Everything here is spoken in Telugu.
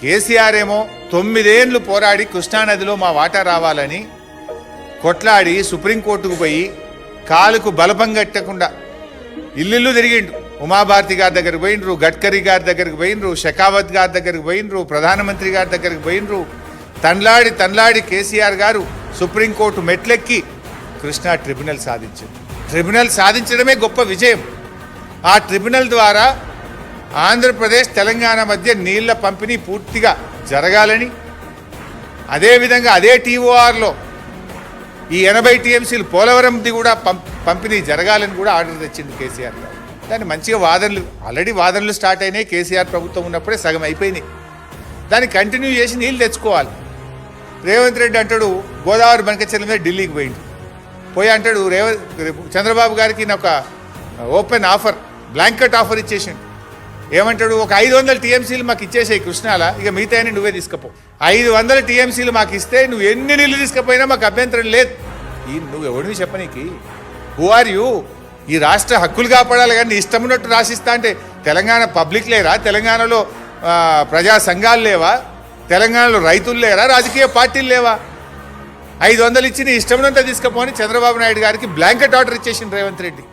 కేసీఆర్ ఏమో తొమ్మిదేండ్లు పోరాడి కృష్ణానదిలో మా వాటా రావాలని కొట్లాడి సుప్రీంకోర్టుకు పోయి కాలుకు బలపం కట్టకుండా ఇల్లు తిరిగిండు. ఉమాభారతి గారి దగ్గరికి పోయినరు గడ్కరీ గారి దగ్గరికి పోయినరు షెకావత్ గారి దగ్గరికి పోయినరు ప్రధానమంత్రి గారి దగ్గరికి పోయినరు తన్లాడి తన్లాడి కేసీఆర్ గారు సుప్రీంకోర్టు మెట్లెక్కి కృష్ణా ట్రిబ్యునల్ సాధించింది. ట్రిబ్యునల్ సాధించడమే గొప్ప విజయం. ఆ ట్రిబ్యునల్ ద్వారా ఆంధ్రప్రదేశ్ తెలంగాణ మధ్య నీళ్ళ పంపిణీ పూర్తిగా జరగాలని అదేవిధంగా అదే టీఓఆర్లో ఈ ఎనభై టీఎంసీలు పోలవరంది కూడా పంపిణీ జరగాలని కూడా ఆర్డర్ తెచ్చింది కేసీఆర్ గారు. దాన్ని మంచిగా వాదనలు ఆల్రెడీ వాదనలు స్టార్ట్ అయినాయి కేసీఆర్ ప్రభుత్వం ఉన్నప్పుడే సగం అయిపోయినాయి. దాన్ని కంటిన్యూ చేసి నీళ్ళు తెచ్చుకోవాలి. రేవంత్ రెడ్డి అంటాడు గోదావరి బంకచెల్ల మీద ఢిల్లీకి పోయింది పోయి అంటాడు రేవంత్ చంద్రబాబు గారికి నేను ఒక ఓపెన్ ఆఫర్ బ్లాంకెట్ ఆఫర్ ఇచ్చేసిండు. ఏమంటాడు ఒక ఐదు వందల టీఎంసీలు మాకు ఇచ్చేసాయి కృష్ణాల ఇక మిగతా నువ్వే తీసుకపో. ఐదు వందల టీఎంసీలు మాకు ఇస్తే నువ్వు ఎన్ని నీళ్ళు తీసుకపోయినా మాకు అభ్యంతరం లేదు. ఈ నువ్వు ఎవడివి చెప్పనీకి హూ ఆర్ యూ ఈ రాష్ట్ర హక్కులు కాపాడాలి కానీ నీ ఇష్టం ఉన్నట్టు రాసిస్తా అంటే తెలంగాణ పబ్లిక్ లేరా? తెలంగాణలో ప్రజా సంఘాలు లేవా? తెలంగాణలో రైతులు లేరా? రాజకీయ పార్టీలు లేవా? ఐదు వందలు ఇచ్చి నీ ఇష్టమైనంత తీసుకపోని చంద్రబాబు నాయుడు గారికి బ్లాంకెట్ ఆర్డర్ ఇచ్చేసింది రేవంత్ రెడ్డి.